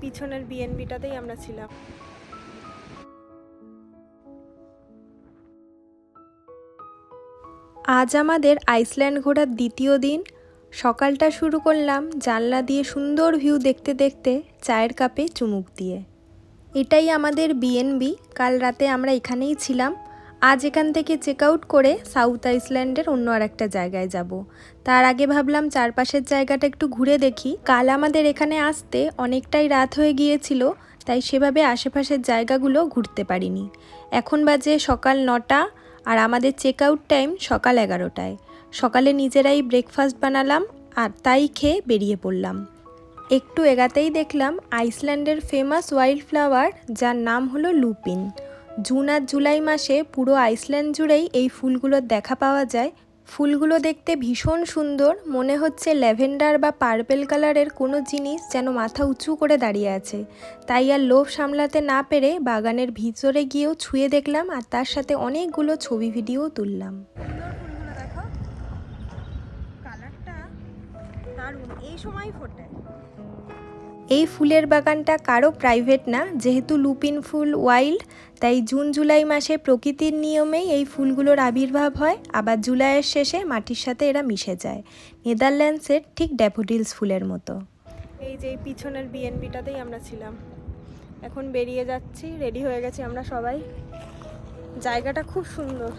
পিছনের বিএনবিটাতেই আমরা ছিলাম। আজ আমাদের আইসল্যান্ড ঘোরার দ্বিতীয় দিন। সকালটা শুরু করলাম জানলা দিয়ে সুন্দর ভিউ দেখতে দেখতে চায়ের কাপে চুমুক দিয়ে। এটাই আমাদের বিএনবি কাল রাতে আমরা এখানেই ছিলাম। আজ এখান থেকে চেক আউট করে সাউথ আইসল্যান্ডের অন্য আর একটা জায়গায় যাব। তার আগে ভাবলাম চারপাশের জায়গাটা একটু ঘুরে দেখি। কাল আমাদের এখানে আসতে অনেকটাই রাত হয়ে গিয়েছিল, তাই সেভাবে আশেপাশের জায়গাগুলো ঘুরতে পারিনি। এখন বাজে সকাল নটা আর আমাদের চেক আউট টাইম সকাল এগারোটায়। সকালে নিজেরাই ব্রেকফাস্ট বানালাম আর তাই খেয়ে বেরিয়ে পড়লাম। একটু এগাতেই দেখলাম আইসল্যান্ডের ফেমাস ওয়াইল্ড ফ্লাওয়ার, যার নাম হলো লুপিন। জুন আর জুলাই মাসে পুরো আইসল্যান্ড জুড়েই এই ফুলগুলোর দেখা পাওয়া যায়। ফুলগুলো দেখতে ভীষণ সুন্দর, মনে হচ্ছে ল্যাভেন্ডার বা পার্পেল কালারের কোনো জিনিস যেন মাথা উঁচু করে দাঁড়িয়ে আছে। তাই আর লোভ সামলাতে না পেরে বাগানের ভিতরে গিয়েও ছুঁয়ে দেখলাম আর তার সাথে অনেকগুলো ছবি ভিডিও তুললাম। এই সময় ফোটে। এই ফুলের বাগানটা কারও প্রাইভেট না, যেহেতু লুপিন ফুল ওয়াইল্ড তাই জুন, জুলাই মাসে প্রকৃতির নিয়মেই এই ফুলগুলোর আবির্ভাব হয়। আবার জুলাইয়ের শেষে মাটির সাথে এরা মিশে যায়। নেদারল্যান্ডসের ঠিক ড্যাফোডিলস ফুলের মতো। এই যে পিছনের বিএনপিটাতেই আমরা ছিলাম। এখন বেরিয়ে যাচ্ছি রেডি হয়ে গেছি আমরা সবাই। জায়গাটা খুব সুন্দর।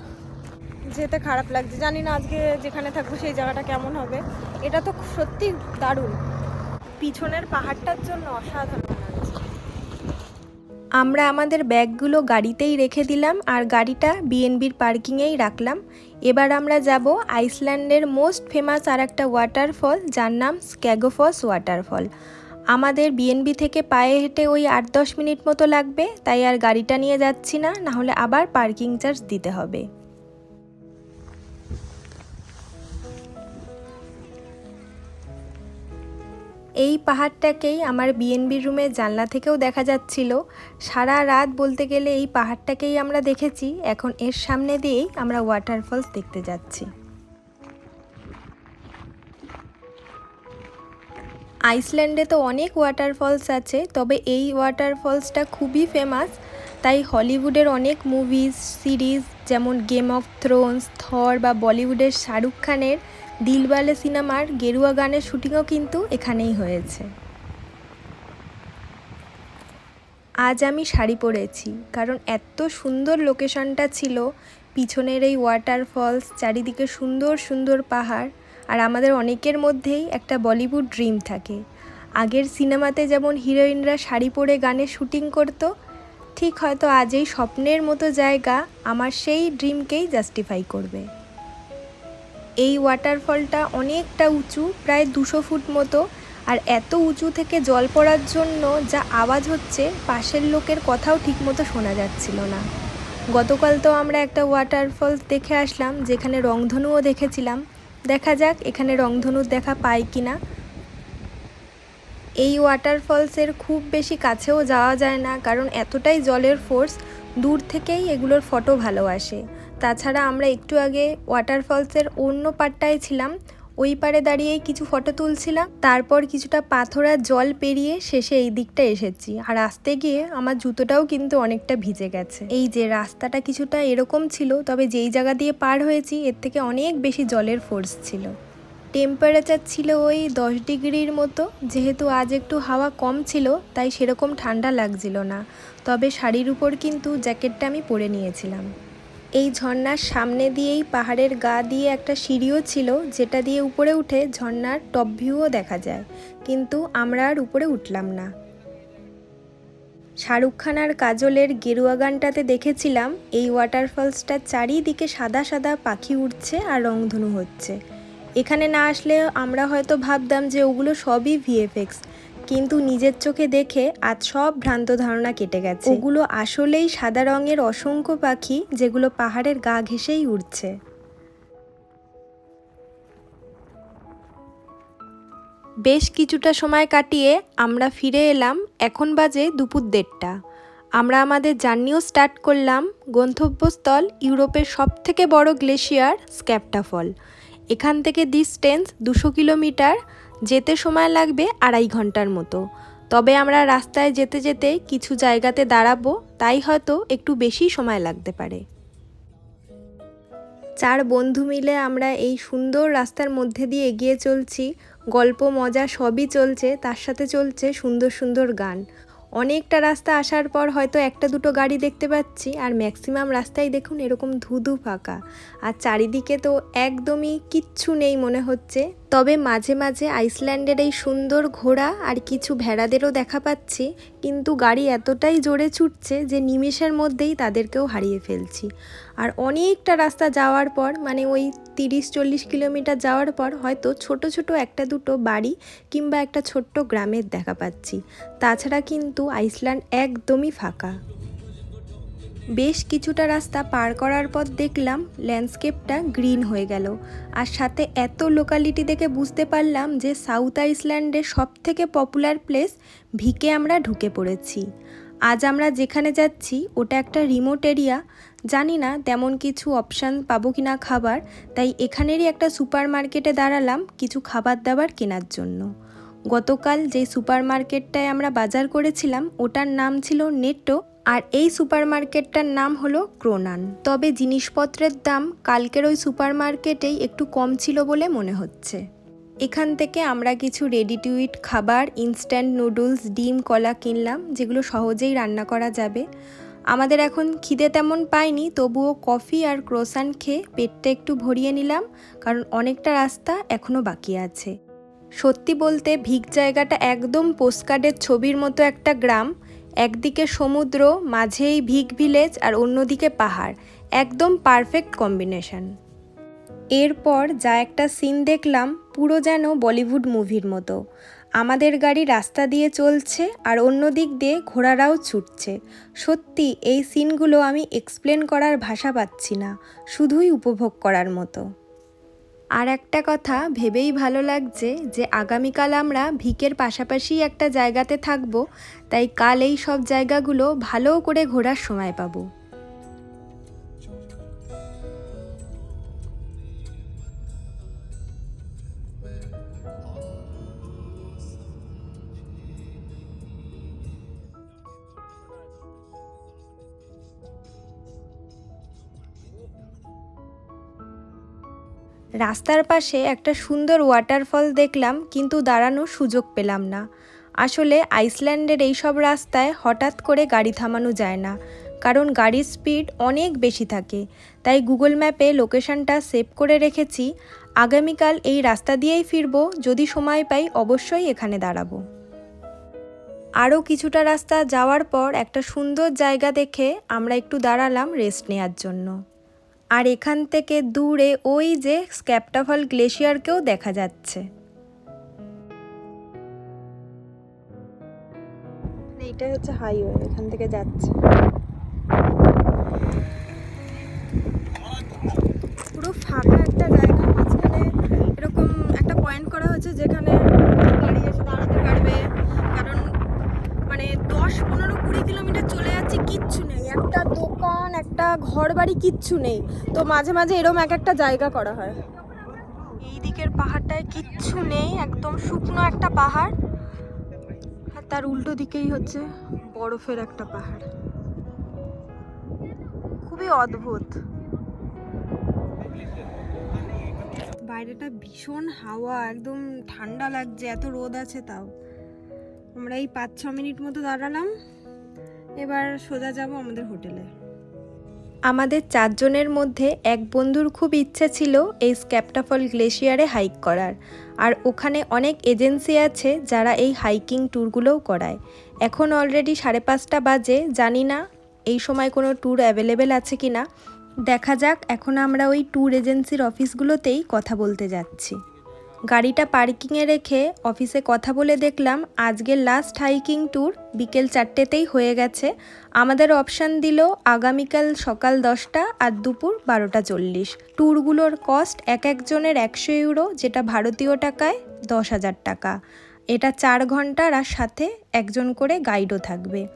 যেতে খারাপ লাগছে। জানি না আজকে যেখানে থাকব সেই জায়গাটা কেমন হবে। এটা তো সত্যি দারুণ। পিছনের পাহাড়টার জন্য অসাধারণ আমরা আমাদের ব্যাগগুলো গাড়িতেই রেখে দিলাম আর গাড়িটা বিএনবির পার্কিংয়েই রাখলাম। এবার আমরা যাব আইসল্যান্ডের মোস্ট ফেমাস আর একটা ওয়াটারফল, যার নাম স্ক্যাগোফস ওয়াটারফল। আমাদের বিএনবি থেকে পায়ে হেঁটে ওই আট দশ মিনিট মতো লাগবে, তাই আর গাড়িটা নিয়ে যাচ্ছি না, নাহলে আবার পার্কিং চার্জ দিতে হবে। এই পাহাড়টাকেই আমার বিএনবি রুমের জানলা থেকেও দেখা যাচ্ছিল। সারা রাত বলতে গেলে এই পাহাড়টাকেই আমরা দেখেছি। এখন এর সামনে দিয়েই আমরা ওয়াটারফলস দেখতে যাচ্ছি। আইসল্যান্ডে তো অনেক ওয়াটারফলস আছে, তবে এই ওয়াটারফলসটা খুবই ফেমাস তাই হলিউডের অনেক মুভিজ সিরিজ যেমন গেম অফ থ্রোনস থর বা বলিউডের শাহরুখ খানের দিলওয়ালে সিনেমার গেরুয়া গানের শুটিংও কিন্তু এখানেই হয়েছে। আজ আমি শাড়ি পরেছি, কারণ এত সুন্দর লোকেশনটা ছিল, পিছনের এই ওয়াটারফলস চারিদিকে সুন্দর সুন্দর পাহাড়, আর আমাদের অনেকের মধ্যেই একটা বলিউড ড্রিম থাকে। আগের সিনেমাতে যেমন হিরোইনরা শাড়ি পরে গানের শুটিং করতো, ঠিক হয়তো আজ এই স্বপ্নের মতো জায়গা আমার সেই ড্রিমকেই জাস্টিফাই করবে। এই ওয়াটারফলটা অনেকটা উঁচু, প্রায় দুশো ফুট মতো। আর এত উঁচু থেকে জল পড়ার জন্য যা আওয়াজ হচ্ছে, পাশের লোকের কথাও ঠিকমতো শোনা যাচ্ছিল না। গতকাল তো আমরা একটা ওয়াটারফল দেখে আসলাম, যেখানে রংধনুও দেখেছিলাম। দেখা যাক এখানে রংধনুর দেখা পাই কি না এই ওয়াটারফলসের খুব বেশি কাছেও যাওয়া যায় না, কারণ এতটাই জলের ফোর্স দূর থেকেই এগুলোর ফটো ভালো আসে। তাছাড়া আমরা একটু আগে ওয়াটারফলসের অন্য পাড়টায় ছিলাম, ওই পারে দাঁড়িয়েই কিছু ফটো তুলছিলাম, তারপর কিছুটা পাথরা জল পেরিয়ে শেষে এই দিকটা এসেছি, আর আসতে গিয়ে আমার জুতোটাও কিন্তু অনেকটা ভিজে গেছে। এই যে রাস্তাটা কিছুটা এরকম ছিল, তবে যেই জায়গা দিয়ে পার হয়েছি, এর থেকে অনেক বেশি জলের ফোর্স ছিল। টেম্পারেচার ছিল ওই দশ ডিগ্রির মতো, যেহেতু আজ একটু হাওয়া কম ছিল, তাই সেরকম ঠান্ডা লাগছিল না। তবে শাড়ির উপর কিন্তু জ্যাকেটটা আমি পরে নিয়েছিলাম। এই ঝর্ণার সামনে দিয়েই পাহাড়ের গা দিয়ে একটা সিঁড়িও ছিল, যেটা দিয়ে উপরে উঠে ঝর্নার টপ ভিউও দেখা যায়। কিন্তু আমরা আর উপরে উঠলাম না। শাহরুখ খান আর কাজলের গেরুয়া গানটাতে দেখেছিলাম, এই ওয়াটারফলসটার চারিদিকে সাদা সাদা পাখি উঠছে আর রংধনু হচ্ছে। এখানে না আসলে আমরা হয়তো ভাবতাম যে ওগুলো সবই ভিএফএক্স কিন্তু নিজের চোখে দেখে আজ সব ভ্রান্ত ধারণা কেটে গেছে। ওগুলো আসলেই সাদা রঙের অসংখ্য পাখি যেগুলো পাহাড়ের গা ঘেঁষেই উড়ছে। বেশ কিছুটা সময় কাটিয়ে আমরা ফিরে এলাম, এখন বাজে দুপুর দেড়টা। আমরা আমাদের জার্নিও স্টার্ট করলাম গন্তব্যস্থল ইউরোপের সবথেকে বড় গ্লেশিয়ার স্ক্যাপটা ফল এখান থেকে ডিস্টেন্স দুশো কিলোমিটার যেতে সময় লাগবে আড়াই ঘণ্টার মতো। তবে আমরা রাস্তায় যেতে যেতে কিছু জায়গাতে দাঁড়াবো, তাই হয়তো একটু বেশি সময় লাগতে পারে। চার বন্ধু মিলে আমরা এই সুন্দর রাস্তার মধ্যে দিয়ে এগিয়ে চলছি। গল্প, মজা সবই চলছে, তার সাথে চলছে সুন্দর সুন্দর গান। অনেকটা রাস্তা আসার পর হয়তো একটা দুটো গাড়ি দেখতে পাচ্ছি, আর ম্যাক্সিমাম রাস্তায় দেখুন এরকম ধুধু ফাঁকা। আর চারিদিকে তো একদমই কিচ্ছু নেই মনে হচ্ছে। তবে মাঝে মাঝে আইসল্যান্ডের এই সুন্দর ঘোড়া আর কিছু ভেড়াদেরও দেখা পাচ্ছি, কিন্তু গাড়ি এতটাই জোরে ছুটছে যে নিমেষের মধ্যেই তাদেরকেও হারিয়ে ফেলছি। আর অনেকটা রাস্তা যাওয়ার পর মানে ওই তিরিশ চল্লিশ কিলোমিটার যাওয়ার পর হয়তো ছোট ছোট একটা দুটো বাড়ি কিংবা একটা ছোট্ট গ্রামের দেখা পাচ্ছি। তাছাড়া কিন্তু আইসল্যান্ড একদমই ফাঁকা। বেশ কিছুটা রাস্তা পার করার পর দেখলাম ল্যান্ডস্কেপটা গ্রিন হয়ে গেল। আর সাথে এত লোকালিটি দেখে বুঝতে পারলাম যে সাউথ আইসল্যান্ডের সব থেকে পপুলার প্লেস ভিকে আমরা ঢুকে পড়েছি। আজ আমরা যেখানে যাচ্ছি, ওটা একটা রিমোট এরিয়া। জানি না তেমন কিছু অপশান পাবো কি না খাবার, তাই এখানেরই একটা সুপার মার্কেটে দাঁড়ালাম কিছু খাবার দাবার কেনার জন্য। গতকাল যে সুপার মার্কেটটায় আমরা বাজার করেছিলাম, ওটার নাম ছিল নেটো আর এই সুপার মার্কেটটার নাম হলো ক্রোনান তবে জিনিসপত্রের দাম কালকের ওই সুপার মার্কেটেই একটু কম ছিল বলে মনে হচ্ছে। এখান থেকে আমরা কিছু রেডি টু ইট খাবার ইনস্ট্যান্ট নুডলস ডিম, কলা কিনলাম, যেগুলো সহজেই রান্না করা যাবে। আমাদের এখন খিদে তেমন পাইনি, তবুও কফি আর ক্রোসান খেয়ে পেটটা একটু ভরিয়ে নিলাম, কারণ অনেকটা রাস্তা এখনও বাকি আছে। সত্যি বলতে ভিক জায়গাটা একদম পোস্টকার্ডের ছবির মতো একটা গ্রাম, একদিকে সমুদ্র, মাঝেই ভিক ভিলেজ আর অন্যদিকে পাহাড়, একদম পারফেক্ট কম্বিনেশন। এরপর যা একটা সিন দেখলাম পুরো যেন বলিউড মুভির মতো। আমাদের গাড়ি রাস্তা দিয়ে চলছে আর অন্য দিক দিয়ে ঘোড়ারাও ছুটছে। সত্যি, এই সিনগুলো আমি এক্সপ্লেন করার ভাষা পাচ্ছি না, শুধুই উপভোগ করার মতো। আর একটা কথা, ভেবেই ভালো লাগছে যে আগামীকাল আমরা ভিকের পাশাপাশি একটা জায়গাতে থাকব, তাই কাল এই সব জায়গাগুলো ভালো করে ঘোরার সময় পাবো। রাস্তার পাশে একটা সুন্দর ওয়াটারফল দেখলাম, কিন্তু দাঁড়ানোর সুযোগ পেলাম না। আসলে আইসল্যান্ডের এই সব রাস্তায় হঠাৎ করে গাড়ি থামানো যায় না, কারণ গাড়ির স্পিড অনেক বেশি থাকে। তাই গুগল ম্যাপে লোকেশনটা সেভ করে রেখেছি। আগামীকাল এই রাস্তা দিয়েই ফিরবো, যদি সময় পাই অবশ্যই এখানে দাঁড়াবো। আরও কিছুটা রাস্তা যাওয়ার পর একটা সুন্দর জায়গা দেখে আমরা একটু দাঁড়ালাম রেস্ট নেওয়ার জন্য। আর এখান থেকে দূরে ওই যে স্ক্যাপটাফল গ্লেশিয়ারকেও দেখা যাচ্ছে। এইটাই হচ্ছে হাইওয়ে এখান থেকে যাচ্ছে। একটা দোকান একটা ঘর বাড়ি কিচ্ছু নেই। তো মাঝে মাঝে এরম এক একটা জায়গা করা হয়। এই দিকের পাহাড়টায় কিচ্ছু নেই একদম শুকনো একটা পাহাড়। আর তার উল্টো দিকেই হচ্ছে বরফের একটা পাহাড়। খুবই অদ্ভুত। বাইরেটা ভীষণ হাওয়া একদম ঠান্ডা লাগছে এত রোদ আছে তাও। আমরা এই পাঁচ ছ মিনিট মতো দাঁড়ালাম। এবার সোজা যাব আমাদের হোটেলে। আমাদের চারজনের মধ্যে এক বন্ধুর খুব ইচ্ছে ছিল এই স্ক্যাপটাফল গ্লেশিয়ারে হাইক করার। আর ওখানে অনেক এজেন্সি আছে যারা এই হাইকিং ট্যুরগুলোও করায়। এখন অলরেডি সাড়ে পাঁচটা বাজে, জানি না এই সময় কোনো ট্যুর অ্যাভেলেবেল আছে কি না দেখা যাক, এখন আমরা ওই ট্যুর এজেন্সির অফিসগুলোতেই কথা বলতে যাচ্ছি। গাড়িটা পার্কিংয়ে রেখে অফিসে কথা বলে দেখলাম আজকের লাস্ট হাইকিং ট্যুর বিকেল চারটেতেই হয়ে গেছে। আমাদের অপশান দিল আগামীকাল সকাল দশটা আর দুপুর বারোটা চল্লিশ। ট্যুরগুলোর কস্ট এক একজনের একশো ইউরো যেটা ভারতীয় টাকায় দশ হাজার টাকা। এটা চার ঘণ্টার আর সাথে একজন করে গাইডও থাকবে।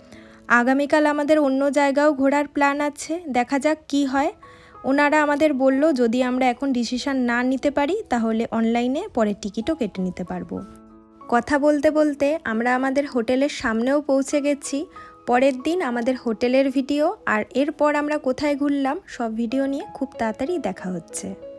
আগামীকাল আমাদের অন্য জায়গাও ঘোরার প্ল্যান আছে, দেখা যাক কি হয়। ওনারা আমাদের বলল, যদি আমরা এখন ডিসিশান না নিতে পারি, তাহলে অনলাইনে পরে টিকিটও কেটে নিতে পারব। কথা বলতে বলতে আমরা আমাদের হোটেলের সামনেও পৌঁছে গেছি। পরের দিন আমাদের হোটেলের ভিডিও আর এরপর আমরা কোথায় ঘুরলাম, সব ভিডিও নিয়ে খুব তাড়াতাড়ি দেখা হচ্ছে।